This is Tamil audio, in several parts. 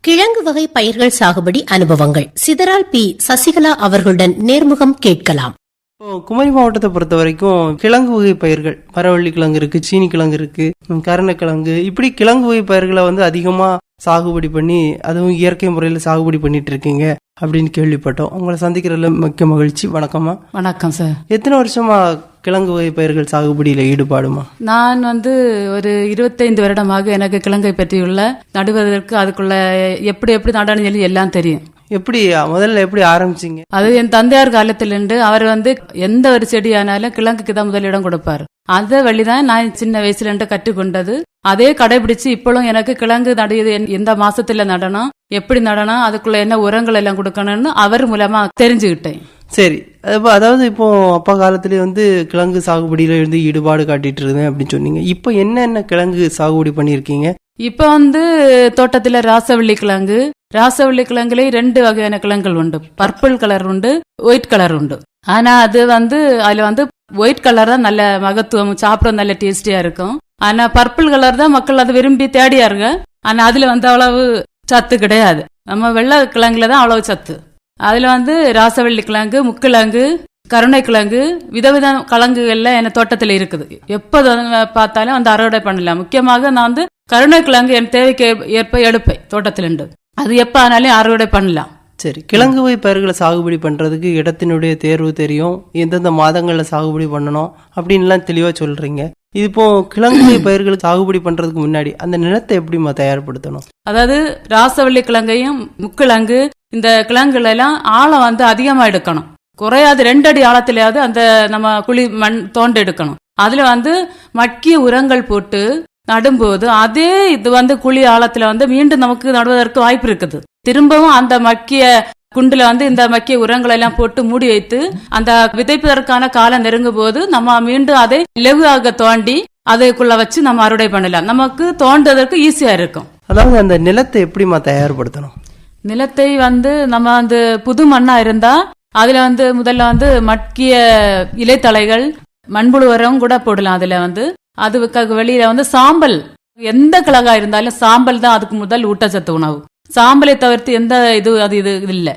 கிழங்கு வகை பயிர்கள் சாகுபடி அனுபவங்கள். சிதறால் பி. சசிகலா அவர்களுடன் நேர்முகம் கேட்கலாம். குமரி மாவட்டத்தை பொறுத்த வரைக்கும் கிழங்கு வகை பயிர்கள் மரவள்ளி கிழங்கு இருக்கு சீனி கிழங்கு இருக்கு கருணக்கிழங்கு இப்படி கிழங்கு வகை பயிர்களை வந்து அதிகமா சாகுபடி பண்ணி அதுவும் இயற்கை முறையில் சாகுபடி பண்ணிட்டு இருக்கீங்க அப்படின்னு கேள்விப்பட்டோம். உங்களை சந்திக்கிறதுல மிக்க மகிழ்ச்சி. வணக்கம்மா. வணக்கம் சார். எத்தனை வருஷமா கிழங்கு வகை பயிர்கள் சாகுபடியில ஈடுபாடுமா? நான் வந்து ஒரு இருபத்தைந்து வருடமாக எனக்கு கிழங்கை பற்றியுள்ள நடுவதற்கு அதுக்குள்ள எப்படி எப்படி நடணும் சொல்லி எல்லாம் தெரியும். எப்படி முதல்ல எப்படி ஆரம்பிச்சீங்க? அது என் தந்தையார் காலத்திலிருந்து அவர் வந்து எந்த ஒரு செடியானாலும் கிழங்குக்கு தான் முதலிடம் கொடுப்பாரு. அந்த வழிதான் நான் சின்ன வயசுல இருந்து கற்றுக்கொண்டது. அதே கடைபிடிச்சு இப்பளும் எனக்கு கிழங்கு நடுவது எந்த- மாசத்துல நடணும் எப்படி நடணும் அதுக்குள்ள என்ன உரங்கள் எல்லாம் கொடுக்கணும்னு அவர் மூலமா தெரிஞ்சுக்கிட்டேன். சரி. இப்போ அதாவது இப்போ அப்பா காலத்துலேயே வந்து கிழங்கு சாகுபடியில இருந்து ஈடுபாடு காட்டிட்டு இருந்தேன் அப்படின்னு சொன்னீங்க. இப்போ என்னென்ன கிழங்கு சாகுபடி பண்ணியிருக்கீங்க? இப்ப வந்து தோட்டத்துல ராசவள்ளி கிழங்கு ராசவள்ளி கிழங்குல ரெண்டு வகையான கிழங்குகள் உண்டு. பர்பிள் கலர் உண்டு ஒயிட் கலர் உண்டு. ஆனா அது வந்து அதுல வந்து ஒயிட் கலர் தான் நல்ல மகத்துவம் சாப்பிட நல்ல டேஸ்டியா இருக்கும். ஆனா பர்பிள் கலர் தான் மக்கள் அதை விரும்பி தேடியாருங்க. ஆனா அதுல வந்து அவ்வளவு சத்து கிடையாது. நம்ம வெள்ளை கிழங்குல தான் அவ்வளவு சத்து. அதுல வந்து ராசவள்ளி கிழங்கு முக்கிழங்கு கருணை கிழங்கு விதவித கிழங்குகள்ல என் தோட்டத்தில் இருக்குது. எப்போ பார்த்தாலும் அந்த அறுவடை பண்ணலாம். முக்கியமாக நான் வந்து கருணை கிழங்கு என் தேவைக்கு ஏற்ப எடுப்பேன் தோட்டத்திலிருந்து. அது எப்ப ஆனாலும் அறுவடை பண்ணலாம். சரி கிழங்கு வகை பயிர்களை சாகுபடி பண்றதுக்கு இடத்தினுடைய தேர்வு தெரியும். எந்தெந்த மாதங்கள்ல சாகுபடி பண்ணணும் அப்படின்லாம் தெளிவா சொல்றீங்க. இது இப்போ கிழங்கு வகை பயிர்களை சாகுபடி பண்றதுக்கு முன்னாடி அந்த நிலத்தை எப்படிமா தயார்படுத்தணும்? அதாவது ராசவள்ளி கிழங்கையும் முக்கிழங்கு இந்த கிழங்குல எல்லாம் ஆழம் வந்து அதிகமா எடுக்கணும். குறையாது ரெண்டு அடி ஆழத்திலேயாவது அந்த நம்ம குழி மண் தோண்ட எடுக்கணும். அதுல வந்து மக்கிய உரங்கள் போட்டு நடும்போது அதே இது வந்து குழி ஆழத்துல வந்து மீண்டும் நமக்கு நடுவதற்கு வாய்ப்பு இருக்குது. திரும்பவும் அந்த மக்கிய குண்டுல வந்து இந்த மக்கிய உரங்களை எல்லாம் போட்டு மூடி வைத்து அந்த விதைப்பதற்கான காலம் நெருங்கும் போது நம்ம மீண்டும் அதை இலகுவாக தோண்டி அதுக்குள்ள வச்சு நம்ம அறுவடை பண்ணலாம். நமக்கு தோண்டுவதற்கு ஈஸியா இருக்கும். அதாவது அந்த நிலத்தை எப்படிமா தயார்படுத்தணும்? நிலத்தை வந்து நம்ம வந்து புது மண்ணா இருந்தா அதுல வந்து முதல்ல வந்து மட்கிய இலைத்தலைகள் மண்புழு உரம் கூட போடலாம் அதுல வந்து. அதுக்கு வெளியில வந்து சாம்பல். எந்த கிழங்கா இருந்தாலும் சாம்பல் தான் அதுக்கு முதல் ஊட்டச்சத்து உணவு. சாம்பலை தவிர்த்து எந்த இது அது இது இல்ல.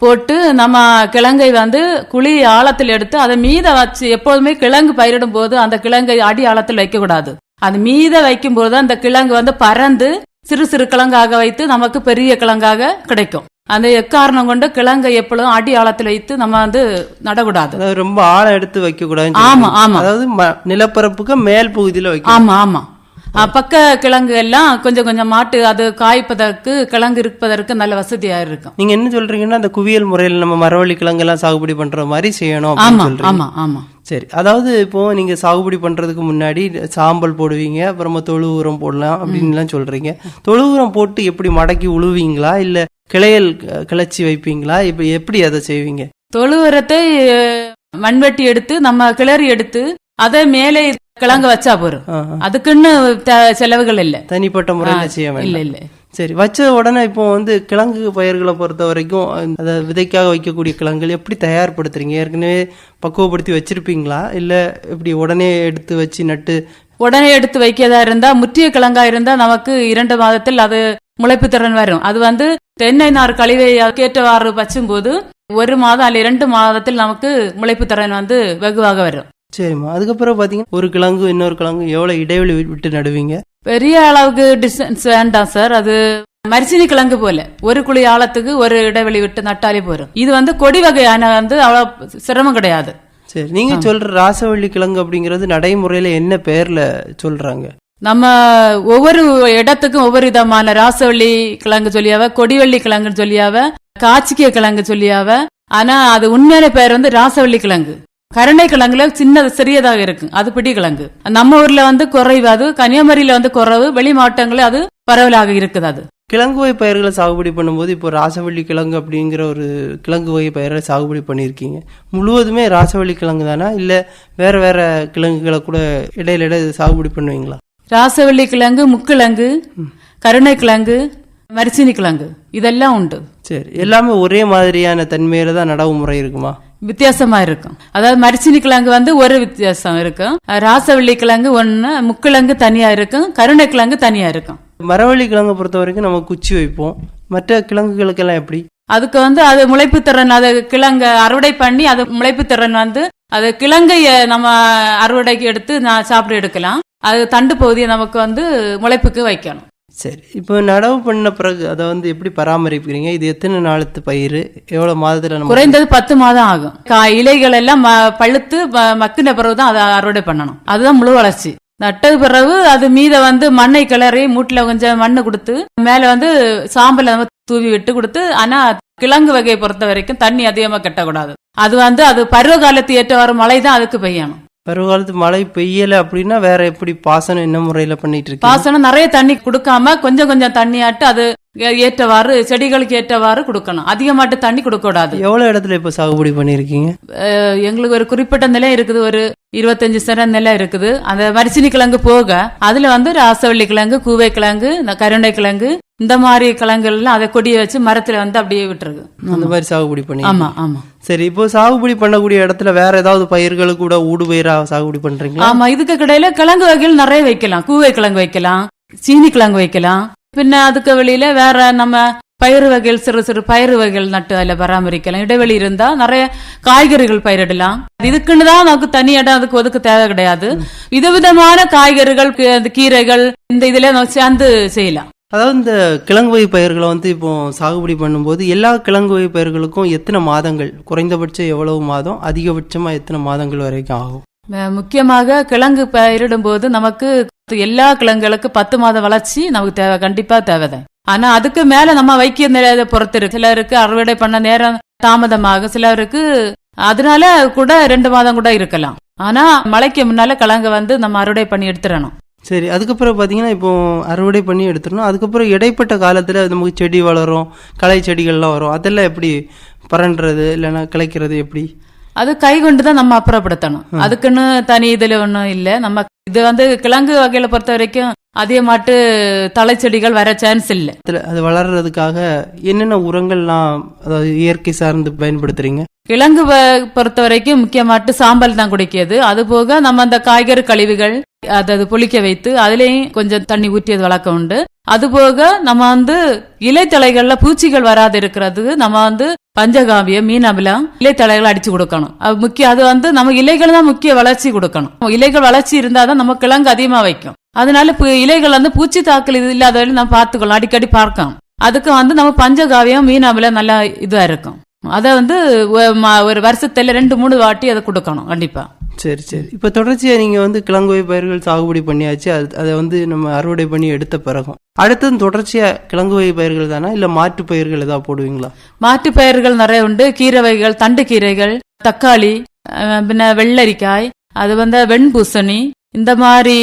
போட்டு நம்ம கிழங்கை வந்து குழி ஆழத்தில் எடுத்து அதை மீத வச்சு எப்போதுமே கிழங்கு பயிரிடும் போது அந்த கிழங்கை அடி ஆழத்தில் வைக்க கூடாது அது மீத வைக்கும் போது அந்த கிழங்கு வந்து பறந்து சிறு சிறு கிழங்காக வைத்து நமக்கு பெரிய கிழங்காக கிடைக்கும். அந்த எக்காரணம் கொண்டு கிழங்கை எப்பொழுதும் அடி ஆழத்தில் வைத்து நம்ம வந்து நடக்கூடாது. ரொம்ப ஆழம் எடுத்து வைக்க கூடாதுன்னு ஆமா. ஆமா. அதாவது நிலப்பரப்புக்கு மேல் பகுதியில வைக்கணும். ஆமா ஆமா. பக்க கிழங்கு எல்லாம் கொஞ்சம் கொஞ்சம் மாட்டு அது காய்ப்பதற்கு கிழங்கு இருப்பதற்கு நல்ல வசதியா இருக்கும். நீங்க என்ன சொல்றீங்கன்னா அந்த குவியல் முறையில் நம்ம மரவள்ளி கிழங்கு எல்லாம் சாகுபடி பண்ற மாதிரி செய்யணும் ஆமா ஆமா ஆமா. சரி அதாவது இப்போ நீங்க சாகுபடி பண்றதுக்கு முன்னாடி சாம்பல் போடுவீங்க அப்புறமா தொழு உரம் போடலாம் அப்படின்லாம் சொல்றீங்க. தொழு உரம் போட்டு எப்படி மடக்கி உழுவீங்களா? இல்ல கிளையல் கிளச்சி வைப்பீங்களா? இப்ப எப்படி அதை செய்வீங்க? தொழு உரத்தை மண்வெட்டி எடுத்து நம்ம கிளறி எடுத்து அதை மேலே கிழங்கு வச்சா ஆ. அதுக்குன்னு செலவுகள் இல்ல. தனிப்பட்ட முறையில் செய்ய இல்ல வேண்டாம். இல்ல சரி வச்ச உடனே இப்போ வந்து கிழங்கு பயிர்களை பொறுத்த வரைக்கும் அதை விதைக்காக வைக்கக்கூடிய கிழங்குகள் எப்படி தயார்படுத்துறீங்க? ஏற்கனவே பக்குவப்படுத்தி வச்சிருப்பீங்களா? இல்ல இப்படி உடனே எடுத்து வச்சு நட்டு? உடனே எடுத்து வைக்கிறதா இருந்தா முற்றிய கிழங்கா இருந்தா நமக்கு இரண்டு மாதத்தில் அது முளைப்பு திறன் வரும். அது வந்து தென்னை நார் கழிவை கேட்டவாறு வச்சும் போது ஒரு மாதம் அல்ல இரண்டு மாதத்தில் நமக்கு முளைப்பு திறன் வந்து வெகுவாக வரும். சரிம்மா. அதுக்கப்புறம் பாத்தீங்கன்னா ஒரு கிழங்கு இன்னொரு கிழங்கு எவ்வளவு இடைவெளி விட்டு நடுவீங்க? பெரிய அளவுக்கு டிஸ்டன்ஸ் வேண்டாம் சார் அது மரிசினி கிழங்கு போல. ஒரு குழி ஆழத்துக்கு ஒரு இடைவெளி விட்டு நட்டாலே போறோம் இது வந்து கொடி வகையான வந்து அவ்வளவு சிரமம் கிடையாது. சரி நீங்க சொல்ற ராசவள்ளி கிழங்கு அப்படிங்கிறது நடைமுறையில என்ன பேர்ல சொல்றாங்க? நம்ம ஒவ்வொரு இடத்துக்கும் ஒவ்வொரு விதமான ராசவள்ளி கிழங்கு சொல்லியாவ கொடிவள்ளி கிழங்குன்னு சொல்லியாவ காய்ச்சிக்கிய கிழங்கு சொல்லியாவ. ஆனா அது உண்மையான பேர் வந்து ராசவள்ளி கிழங்கு. கருணை கிழங்குல சின்னது சிறியதாக இருக்கு. அது பிடி கிழங்கு. நம்ம ஊர்ல வந்து குறைவு. அது கன்னியாகுமரியில வந்து குறைவு. வெளி மாவட்டங்களில் அது பரவலாக இருக்குது அது. கிழங்கு வகை பயிர்களை சாகுபடி பண்ணும்போது இப்போ ராசவள்ளி கிழங்கு அப்படிங்கிற ஒரு கிழங்கு வகை பயிரை சாகுபடி பண்ணியிருக்கீங்க. முழுவதுமே ராசவள்ளி கிழங்கு தானா? இல்ல வேற வேற கிழங்குகளை கூட இடையில இடையில சாகுபடி பண்ணுவீங்களா? ராசவள்ளி கிழங்கு முக்கிழங்கு கருணை கிழங்கு மரிசினி கிழங்கு. இதெல்லாம் உண்டு. சரி. எல்லாமே ஒரே மாதிரியான தன்மையில தான் நடவு முறை இருக்குமா? வித்தியாசமா இருக்கும். அதாவது மரிசினி கிழங்கு வந்து ஒரு வித்தியாசம் இருக்கும். ராசவள்ளி கிழங்கு ஒண்ணு முக்கிழங்கு தனியா இருக்கும். கருணை கிழங்கு தனியா இருக்கும். மரவள்ளி கிழங்கை பொறுத்த வரைக்கும் நம்ம குச்சி வைப்போம். மற்ற கிழங்குகளுக்கெல்லாம் எப்படி? அதுக்கு வந்து அது முளைப்பு திறன் அது கிழங்க அறுவடை பண்ணி அது முளைப்பு திறன் வந்து அது கிழங்கைய நம்ம அறுவடைக்கு எடுத்து நான் சாப்பிட எடுக்கலாம். அது தண்டு பகுதியை நமக்கு வந்து முளைப்புக்கு வைக்கணும். சரி. இப்போ நடவு பண்ண பிறகு அதை வந்து எப்படி பராமரிக்கிறீங்க? இது எத்தனை நாளத்து பயிர்? எவ்வளோ மாதத்தில் நம்ம குறைந்தது பத்து மாதம் ஆகும். கா- இலைகள் எல்லாம் ம- பழுத்து மக்கின பிறகு தான் அதை அறுவடை பண்ணணும். அதுதான் முழு வளர்ச்சி. நட்டது பிறகு அது மீத வந்து மண்ணை கிளறி மூட்டில் கொஞ்சம் மண்ணு கொடுத்து மேலே வந்து சாம்பல் தூவி விட்டு கொடுத்து ஆனால் கிழங்கு வகையை பொறுத்த வரைக்கும் தண்ணி அதிகமாக கட்டக்கூடாது. அது வந்து அது பருவ காலத்து ஏற்றவாறு மழை தான் அதுக்கு பெய்யணும். பருவகாலத்து மழை பெய்யல அப்படின்னா வேற எப்படி பாசனம் என்ன முறையில பண்ணிட்டு இருக்கு பாசனம் நிறைய தண்ணி கொடுக்காம கொஞ்சம் கொஞ்சம் தண்ணியாட்டு அது ஏற்றவாறு செடிகளுக்கு ஏற்றவாறு கொடுக்கணும். அதிகமாட்டு தண்ணி கொடுக்க கூடாது எவ்வளவு இடத்துல இப்ப சாகுபடி பண்ணிருக்கீங்க அஹ் எங்களுக்கு ஒரு குறிப்பிட்ட நிலம் இருக்குது ஒரு இருபத்தஞ்சு சென்ட் நிலம் இருக்குது. அந்த மரிசினி கிழங்கு போக அதுல வந்து ராசவள்ளி கிழங்கு கூவை கிழங்கு இந்த கருணை கிழங்கு இந்த மாதிரி கிழங்குகள் எல்லாம் அதை கொடியை வச்சு மரத்துல வந்து அப்படியே விட்டுருக்கு. அந்த மாதிரி சாகுபடி பண்ணி ஆமா ஆமா. சரி இப்போ சாகுபடி பண்ணக்கூடிய இடத்துல வேற ஏதாவது பயிர்கள் கூட ஊடு பயிரா சாகுபடி பண்றீங்களா? ஆமா இதுக்கு கிடையில கிழங்கு வகைகள் நிறைய வைக்கலாம். கூவை கிழங்கு வைக்கலாம் சீனி கிழங்கு வைக்கலாம். பின்ன அதுக்கு வெளியில வேற நம்ம பயிறு வகைகள் சிறு சிறு பயிறு வகைகள் நட்டு அதில் பராமரிக்கலாம். இடைவெளி இருந்தா நிறைய காய்கறிகள் பயிரிடலாம். இதுக்குன்னு தான் நமக்கு தனி இடம் அதுக்கு ஒதுக்க தேவை கிடையாது. விதவிதமான காய்கறிகள் கீரைகள் இந்த இதுல நம்ம சேர்ந்து செய்யலாம். அதாவது இந்த கிழங்கு வகை பயிர்களை வந்து இப்போ சாகுபடி பண்ணும்போது எல்லா கிழங்கு வகை பயிர்களுக்கும் எத்தனை மாதங்கள்? குறைந்தபட்சம் எவ்வளவு மாதம்? அதிகபட்சமா எத்தனை மாதங்கள் வரைக்கும் ஆகும்? முக்கியமாக கிழங்கு பயிரிடும் போது நமக்கு எல்லா கிழங்குகளுக்கு பத்து மாத வளர்ச்சி நமக்கு தேவை கண்டிப்பா தேவைதான். ஆனா அதுக்கு மேல நம்ம வைக்க நிலையை பொறுத்து இருக்கு சிலருக்கு அறுவடை பண்ண நேரம் தாமதமாகும். சிலருக்கு அதனால கூட ரெண்டு மாதம் கூட இருக்கலாம். ஆனா மழைக்கு முன்னால கிழங்கு வந்து நம்ம அறுவடை பண்ணி எடுத்துடணும். சரி அதுக்கப்புறம் பார்த்தீங்கன்னா இப்போ அறுவடை பண்ணி எடுத்துடணும். அதுக்கப்புறம் இடைப்பட்ட காலத்தில் நமக்கு செடி வளரும் களை செடிகள்லாம் வரும். அதெல்லாம் எப்படி பரண்டுறது இல்லைன்னா கிளைக்கிறது எப்படி? அது கை கொண்டு தான் நம்ம அப்புறப்படுத்தணும். அதுக்குன்னு தனி இதுல ஒன்றும் இல்லை. நம்ம இது வந்து கிழங்கு வகையில பொறுத்த வரைக்கும் அதிகமாட்டு தலைச்செடிகள் வர சான்ஸ் இல்லை. அது வளர்றதுக்காக என்னென்ன உரங்கள்லாம் அதாவது இயற்கை சார்ந்து பயன்படுத்துறீங்க? கிழங்கு பொறுத்த வரைக்கும் முக்கியமாட்டு சாம்பல் தான் குடிக்கிறது அது போக நம்ம அந்த காய்கறி கழிவுகள் அதாவது புளிக்க வைத்து அதுலயும் கொஞ்சம் தண்ணி ஊற்றியது வழக்கம் உண்டு. அது போக நம்ம வந்து இலைத்தலைகள்ல பூச்சிகள் வராது இருக்கிறதுக்கு நம்ம வந்து பஞ்சகாவியம் மீன் அமிலம் இலைத்தலைகளை அடிச்சு கொடுக்கணும். அது முக்கிய அது வந்து நம்ம இலைகள் தான் முக்கிய வளர்ச்சி கொடுக்கணும். இலைகள் வளர்ச்சி இருந்தாதான் நம்ம கிழங்கு அதிகமா வைக்கும். அதனால இலைகள் வந்து பூச்சி தாக்கல் இது இல்லாத வரையும் நம்ம பார்த்துக்கலாம். அடிக்கடி பார்க்கணும் அதுக்கு வந்து நம்ம பஞ்சகாவியம் மீன் அமிலம் நல்லா இதா இருக்கும். அதை வந்து ஒரு வருஷத்துல ரெண்டு மூணு வாட்டி அதை கொடுக்கணும். கண்டிப்பா. சரி சரி. இப்போ தொடர்ச்சியாக நீங்கள் வந்து கிழங்கு வகை பயிர்கள் சாகுபடி பண்ணியாச்சு. அது அதை வந்து நம்ம அறுவடை பண்ணி எடுத்த பிறகும். அடுத்தது தொடர்ச்சியாக கிழங்கு வகை பயிர்கள் தானா? இல்லை மாற்று பயிர்கள் ஏதாவது போடுவீங்களா? மாற்று பயிர்கள் நிறைய உண்டு. கீரை வகைகள் தண்டு கீரைகள் தக்காளி பின்ன வெள்ளரிக்காய் அது வந்து வெண்பூசணி இந்த மாதிரி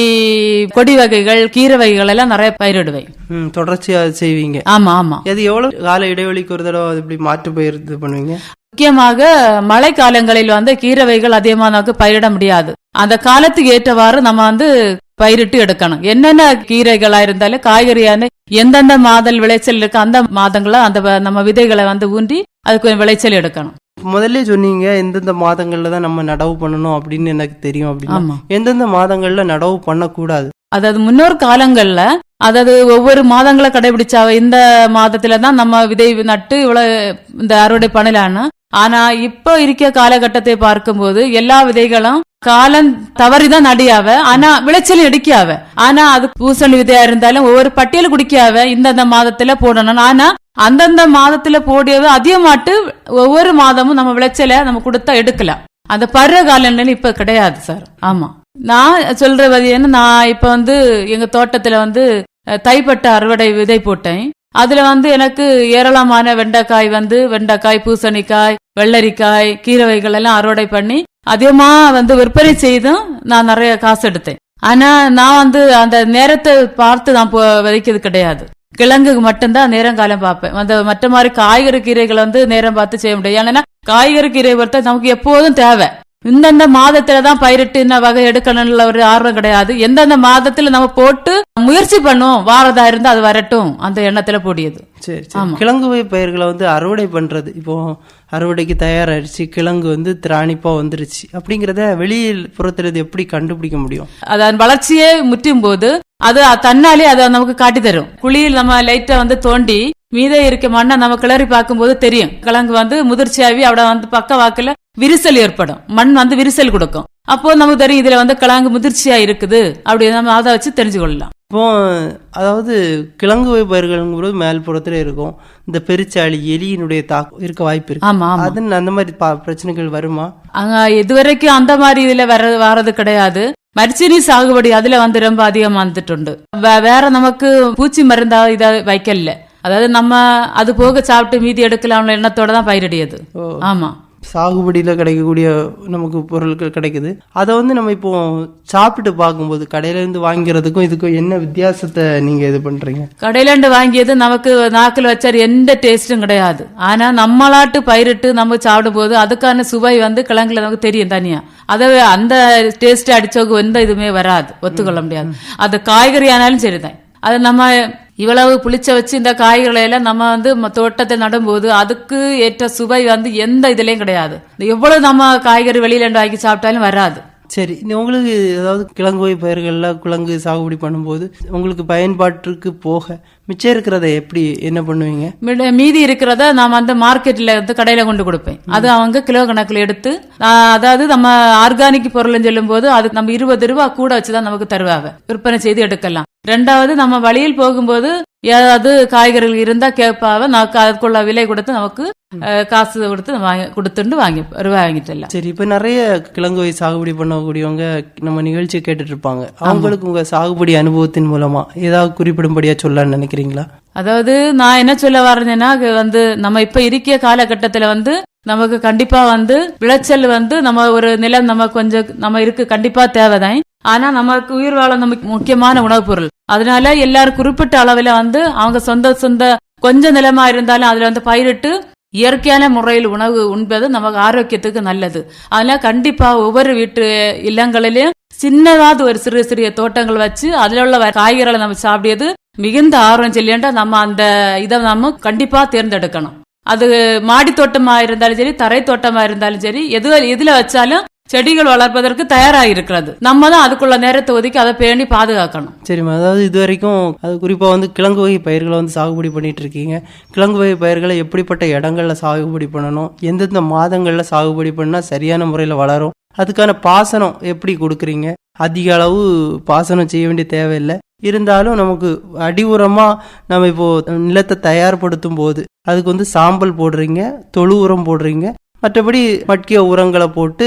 கொடி வகைகள் கீரை வகைகள் எல்லாம் நிறைய பயிரிடுவேன். ம் தொடர்ச்சியாக செய்வீங்க. ஆமா ஆமா. அது எவ்வளோ கால இடைவெளிக்கு ஒரு தடவை இப்படி மாற்று பயிர் இது பண்ணுவீங்க? முக்கியமாக மழை காலங்களில் வந்து கீரை வகைகள் அதிகமா நமக்கு பயிரிட முடியாது. அந்த காலத்துக்கு ஏற்றவாறு நம்ம வந்து பயிரிட்டு எடுக்கணும். என்னென்ன கீரைகளா இருந்தாலும் காய்கறியான எந்தெந்த மாதல் விளைச்சல் இருக்கு அந்த மாதங்கள அந்த நம்ம விதைகளை வந்து ஊன்றி அதுக்கு விளைச்சல் எடுக்கணும். முதல்ல சொன்னீங்க எந்தெந்த மாதங்கள்ல தான் நம்ம நடவு பண்ணணும் அப்படின்னு எனக்கு தெரியும் அப்படின்னு எந்தெந்த மாதங்கள்ல நடவு பண்ணக்கூடாது? அதாவது முன்னோர் காலங்கள்ல அதாவது ஒவ்வொரு மாதங்களை கடைபிடிச்சாவ இந்த மாதத்துல தான் நம்ம விதை நட்டு இவ்வளவு இந்த அறுவடை பண்ணலான்னு ஆனா இப்போ இருக்க காலகட்டத்தை பார்க்கும்போது எல்லா விதைகளும் காலம் தவறிதான் நடியாவ ஆனா விளைச்சல் எடுக்காவ ஆனா அது பூசணி விதையா இருந்தாலும் ஒவ்வொரு பட்டியல் குடிக்காவ இந்தந்த மாதத்துல போடணும் ஆனா அந்தந்த மாதத்துல போடியது அதிகமாட்டு ஒவ்வொரு மாதமும் நம்ம விளைச்சலை நம்ம கொடுத்தா எடுக்கலாம். அந்த பருவ காலநிலை இப்ப கிடையாது சார். ஆமா. நான் சொல்ற என்ன நான் இப்ப வந்து எங்க தோட்டத்துல வந்து தைப்பட்ட அறுவடை விதை போட்டேன். அதுல வந்து எனக்கு ஏராளமான வெண்டைக்காய் வந்து வெண்டைக்காய் பூசணிக்காய் வெள்ளரிக்காய் கீரை வகைகள் எல்லாம் அறுவடை பண்ணி அதிகமா வந்து விற்பனை செய்தும் நான் நிறைய காசு எடுத்தேன். ஆனா நான் வந்து அந்த நேரத்தை பார்த்து நான் விதைக்கிறது கிடையாது. கிழங்குக்கு மட்டும்தான் நேரம் காலம் பார்ப்பேன். அந்த மற்ற மாதிரி காய்கறி கீரைகளை வந்து நேரம் பார்த்து செய்ய முடியாது. ஏன்னா காய்கறி கீரை பொறுத்த நமக்கு எப்போதும் தேவை. இந்தந்த மாதத்துல தான் பயிரிட்டு இந்த வகை எடுக்கணும்ல ஒரு ஆர்வம் கிடையாது. எந்தெந்த மாதத்துல நம்ம போட்டு முயற்சி பண்ணுவோம் வாரதா இருந்தா அது வரட்டும் அந்த எண்ணத்துல போடியது. சரி சரி. கிழங்கு பயிர்களை வந்து அறுவடை பண்றது. இப்போ அறுவடைக்கு தயாராகிடுச்சு கிழங்கு வந்து திராணிப்பா வந்துருச்சு. அப்படிங்கிறத வெளியில் புறத்துறது எப்படி கண்டுபிடிக்க முடியும்? அதன் வளர்ச்சியே முற்றும் போது அது தன்னாலே அதை நமக்கு காட்டி தரும் குழியில் நம்ம லைட்டை வந்து தோண்டி மீத இருக்க மண்ணை நம்ம கிளறி பார்க்கும்போது தெரியும். கிழங்கு வந்து முதிர்ச்சியாகி அவட வந்து பக்க வாக்கில் விரிசல் ஏற்படும். மண் வந்து விரிசல் கொடுக்கும். அப்போ நமக்கு தெரியும் இதுல வந்து கிழங்கு முதிர்ச்சியா இருக்குது. அப்படி நம்ம அதை வச்சு தெரிஞ்சு கொள்ளலாம். இப்போ அதாவது கிழங்கு பயிர்கள்ங்கிறது மேல்புறத்துல இருக்கும். இந்த பெருச்சாளி எலியினுடைய தாக்கம் இருக்க வாய்ப்பு இருக்கு. ஆமா அது அந்த மாதிரி பிரச்சனைகள் வருமா? அங்க இதுவரைக்கும் அந்த மாதிரி இதுல வர வர்றது கிடையாது. மரிச்சினி சாகுபடி அதுல வந்து ரொம்ப அதிகமா வந்துட்டு உண்டு. வேற நமக்கு பூச்சி மருந்தா இதை வைக்கல அதாவது நம்ம அது போக சாப்பிட்டு மீதி எடுக்கலாம்னு எண்ணத்தோட தான் பயிரிடியது. ஓ. ஆமா. சாகுபடியில கிடைக்கக்கூடிய நமக்கு பொருட்கள் கிடைக்குது. அதை வந்து நம்ம இப்போ சாப்பிட்டு பார்க்கும்போது கடையில இருந்து வாங்கிறதுக்கும் இதுக்கும் என்ன வித்தியாசத்தை நீங்க இது பண்றீங்க? கடையில இருந்து வாங்கியது நமக்கு நாக்கில் வச்சார் எந்த டேஸ்டும் கிடையாது. ஆனா நம்மளாட்டு பயிரிட்டு நம்ம சாப்பிடும் போது அதுக்கான சுவை வந்து கிழங்குல நமக்கு தெரியும் தனியா. அதை அந்த டேஸ்ட் அடிச்சவங்க எந்த இதுவுமே வராது. ஒத்துக்கொள்ள முடியாது. அது காய்கறி ஆனாலும் சரிதான். அது நம்ம இவ்வளவு புளிச்ச வச்சு இந்த காய்கறிகளை எல்லாம் நம்ம வந்து தோட்டத்தை நடும்போது அதுக்கு ஏற்ற சுவை வந்து எந்த இதுலயும் கிடையாது. எவ்வளவு நம்ம காய்கறி வெளியில வாங்கி சாப்பிட்டாலும் வராது. சரி உங்களுக்கு ஏதாவது கிழங்கு வகை பயிர்கள்ல கிழங்கு சாகுபடி பண்ணும்போது உங்களுக்கு பயன்பாட்டுக்கு போக மிச்சம் இருக்கிறத எப்படி என்ன பண்ணுவீங்க? மீதி இருக்கிறத நான் அந்த மார்க்கெட்ல வந்து கடையில கொண்டு கொடுப்பேன். அது அவங்க கிலோ கணக்குல எடுத்து அதாவது நம்ம ஆர்கானிக் பொருள்னு சொல்லும் போது அது நம்ம இருபது ரூபா கூட வச்சுதான் நமக்கு தருவாங்க. விற்பனை செய்து எடுக்கலாம். ரெண்டாவது நம்ம வழியில் போகும்போது ஏதாவது காய்கறிகள் இருந்தா கேட்பாவ நான் அதுக்குள்ள விலை கொடுத்து நமக்கு காசு கொடுத்து வாங்கி கொடுத்துட்டு வாங்கி ரூபாய் வாங்கிட்டு எல்லாம் சரி இப்ப நிறைய கிழங்கு சாகுபடி பண்ணக்கூடியவங்க நம்ம நிகழ்ச்சியை கேட்டுட்டு இருப்பாங்க அவங்களுக்கு உங்க சாகுபடி அனுபவத்தின் மூலமா ஏதாவது குறிப்பிடும்படியா சொல்லலாம்னு நினைக்கிறீங்களா? அதாவது நான் என்ன சொல்ல வரேன்னா வந்து நம்ம இப்ப இருக்கிய காலகட்டத்துல வந்து நமக்கு கண்டிப்பா வந்து விளைச்சல் வந்து நம்ம ஒரு நிலம் நம்ம கொஞ்சம் நம்ம இருக்கு கண்டிப்பா தேவைதான். ஆனா நமக்கு உயிர் வாழ நமக்கு முக்கியமான உணவுப் பொருள். அதனால எல்லாரும் குறிப்பிட்ட அளவுல வந்து அவங்க சொந்த சொந்த கொஞ்ச நிலமா இருந்தாலும் அதுல வந்து பயிரிட்டு இயற்கையான முறையில் உணவு உண்பது நமக்கு ஆரோக்கியத்துக்கு நல்லது. அதனால கண்டிப்பா ஒவ்வொரு வீட்டு இல்லங்களிலும் சின்னதாவது ஒரு சிறு சிறிய தோட்டங்கள் வச்சு அதுல உள்ள காய்கறிகளை நம்ம சாப்பிடியது மிகுந்த ஆர்வம் சொல்லியாண்டா நம்ம அந்த இதை நம்ம கண்டிப்பா தேர்ந்தெடுக்கணும். அது மாடி தோட்டமா இருந்தாலும் சரி தரை தோட்டமா இருந்தாலும் சரி எது எதுல வச்சாலும் செடிகள் வளர்ப்பதற்கு தயாராக இருக்கிறது நம்ம தான் அதுக்குள்ள நேரத்தை ஒதுக்கி அதை பேணி பாதுகாக்கணும். சரிம்மா அதாவது இது வரைக்கும் அது குறிப்பா வந்து கிழங்கு வகை பயிர்களை வந்து சாகுபடி பண்ணிட்டு இருக்கீங்க கிழங்கு வகை பயிர்களை எப்படிப்பட்ட இடங்கள்ல சாகுபடி பண்ணணும்? எந்தெந்த மாதங்கள்ல சாகுபடி பண்ணா சரியான முறையில் வளரும்? அதுக்கான பாசனம் எப்படி கொடுக்குறீங்க? அதிக அளவு பாசனம் செய்ய வேண்டிய தேவையில்லை. இருந்தாலும் நமக்கு அடி உரமாக நம்ம இப்போது நிலத்தை தயார்படுத்தும் போது அதுக்கு வந்து சாம்பல் போடுறீங்க தொழு உரம் போடுறீங்க மற்றபடி மட்கிய உரங்களை போட்டு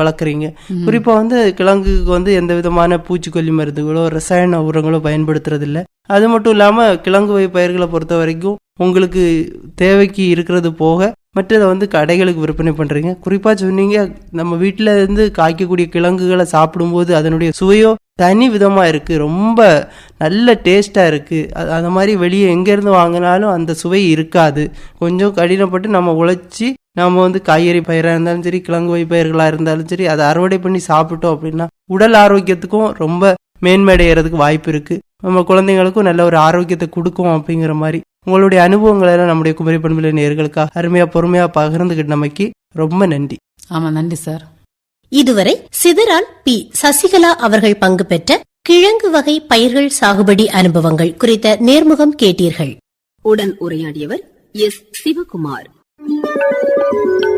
வளர்க்குறீங்க. குறிப்பா வந்து கிழங்குக்கு வந்து எந்த விதமான பூச்சிக்கொல்லி மருந்துகளோ ரசாயன உரங்களோ பயன்படுத்துறது இல்ல அது மட்டும் இல்லாம கிழங்கு வகை பயிர்களை பொறுத்த வரைக்கும் உங்களுக்கு தேவைக்கு இருக்கிறது போக மற்றதை வந்து கடைகளுக்கு விற்பனை பண்றீங்க. குறிப்பா சொன்னீங்க நம்ம வீட்டில இருந்து காய்க்கக்கூடிய கிழங்குகளை சாப்பிடும்போது அதனுடைய சுவையோ தனி விதமா இருக்கு. ரொம்ப நல்ல டேஸ்டா இருக்கு. அது அந்த மாதிரி வெளியே எங்க இருந்து வாங்கினாலும் அந்த சுவை இருக்காது. கொஞ்சம் கடினப்பட்டு நம்ம உழைச்சி நம்ம வந்து காய்கறி பயிராக இருந்தாலும் சரி கிழங்கு வகை பயிர்களாக இருந்தாலும் சரி அதை அறுவடை பண்ணி சாப்பிட்டோம் அப்படின்னா உடல் ஆரோக்கியத்துக்கும் ரொம்ப மேன்மையடைகிறதுக்கு வாய்ப்பு இருக்கு. நம்ம குழந்தைங்களுக்கும் நல்ல ஒரு ஆரோக்கியத்தை கொடுக்கும் அப்படிங்கிற மாதிரி. உங்களுடைய அனுபவங்களை எல்லாம் நம்முடைய குமரி பண்புல நேர்களுக்காக அருமையா பொறுமையா பகிர்ந்துகிட்ட நமக்கு ரொம்ப நன்றி. ஆமா நன்றி சார். இதுவரை சிதறால் பி. சசிகலா அவர்கள் பங்கு பெற்ற கிழங்கு வகை பயிர்கள் சாகுபடி அனுபவங்கள் குறித்த நேர்முகம் கேட்டீர்கள். உடன் உரையாடியவர் எஸ். சிவகுமார். Thank you.